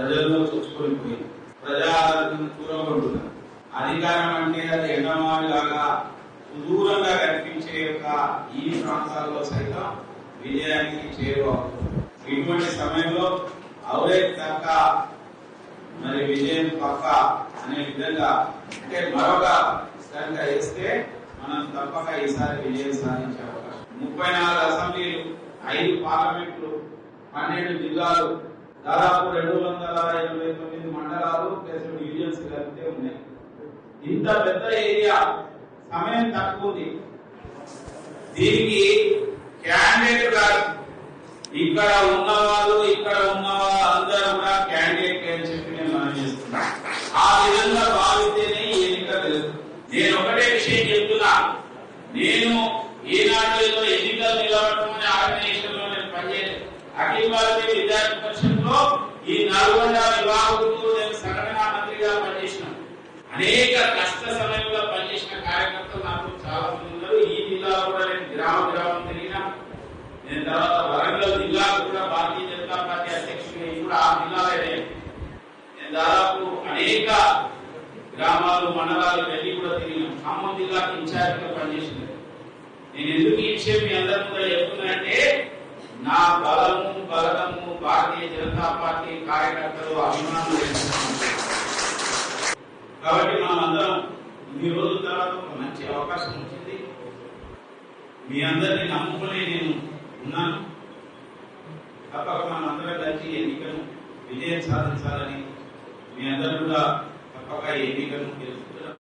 ప్రజల్లో చొచ్చుకొని పోయి ప్రజాదరణ చూరగొంటున్నారు అధికారం అంటే అది ఎండమావిలాగా సుదూరంగా కనిపించే యొక్క ఈ ప్రాంతాల్లో సైతం విజయానికి చేరువ ఇటువంటి సమయంలో అవరే తక్క మరి విజయం పక్క అనే విధంగా అంటే మరొక కనుక వేస్తే మనం తప్పక ఈసారి విజయం సాధించే అవకాశం. ముప్పై నాలుగు అసెంబ్లీలు ఐదు పార్లమెంట్లు పన్నెండు జిల్లాలు దాదాపు రెండు వందల ఎనభై తొమ్మిది మండలాలు ప్లస్ డివిజన్స్ కలిపితే ఉన్నాయి. ఇంత పెద్ద ఏరియా సమయం తక్కువ ఉంది. దీనికి క్యాండిడేట్ గారు ఇక్కడ ఉన్న వాళ్ళు ఇక్కడ ఉన్న వాళ్ళు అందరూ కూడా క్యాండిడేట్ అని చెప్పి నేను మనం చేస్తున్నా. ఆ విధంగా భావితేనే ఎన్నిక తెలుసు నేను ఒకటే విషయం చెప్తున్నా. నేను ఈనాడు ఎన్నికలు నిలబడటం అనే ఆర్గనైజేషన్లో నేను పనిచేయలేదు. అఖిల భారతీయ విద్యార్థి ఈ నేను మంత్రిగా పనిచేసినాను. అనేక కష్ట సమయంలో పనిచేసిన కార్యకర్తలు నాకు చాలా మంది ఉన్నారు. ఈ జిల్లాలో కూడా నేను గ్రామ గ్రామం తిరిగినా. నేను తర్వాత వరంగల్ జిల్లా కూడా భారతీయ జనతా పార్టీ అధ్యక్షుడు కూడా ఆ జిల్లాలోనే. నేను దాదాపు అనేక గ్రామాలు మండలాలు వెళ్ళి కూడా తిరిగినాం. ఖమ్మం జిల్లాకి ఇన్ఛార్జిగా పనిచేసింది నేను ఎందుకు ఈ విషయం మీ అందరి ముందు చెప్తున్నా అంటే బలము బలము భారతీయ జనతా పార్టీ కార్యకర్తలు అభిమానులు కాబట్టి మనం ఇన్ని రోజుల తర్వాత ఒక మంచి అవకాశం వచ్చింది. మీ అందరినీ నమ్ముకునే నేను ఉన్నాను. తప్పక మనందరం కలిసి ఎన్నికను విజయం సాధించాలని మీ అందరూ కూడా తప్పక ఎన్నికను తెలుసుకుంటున్నాను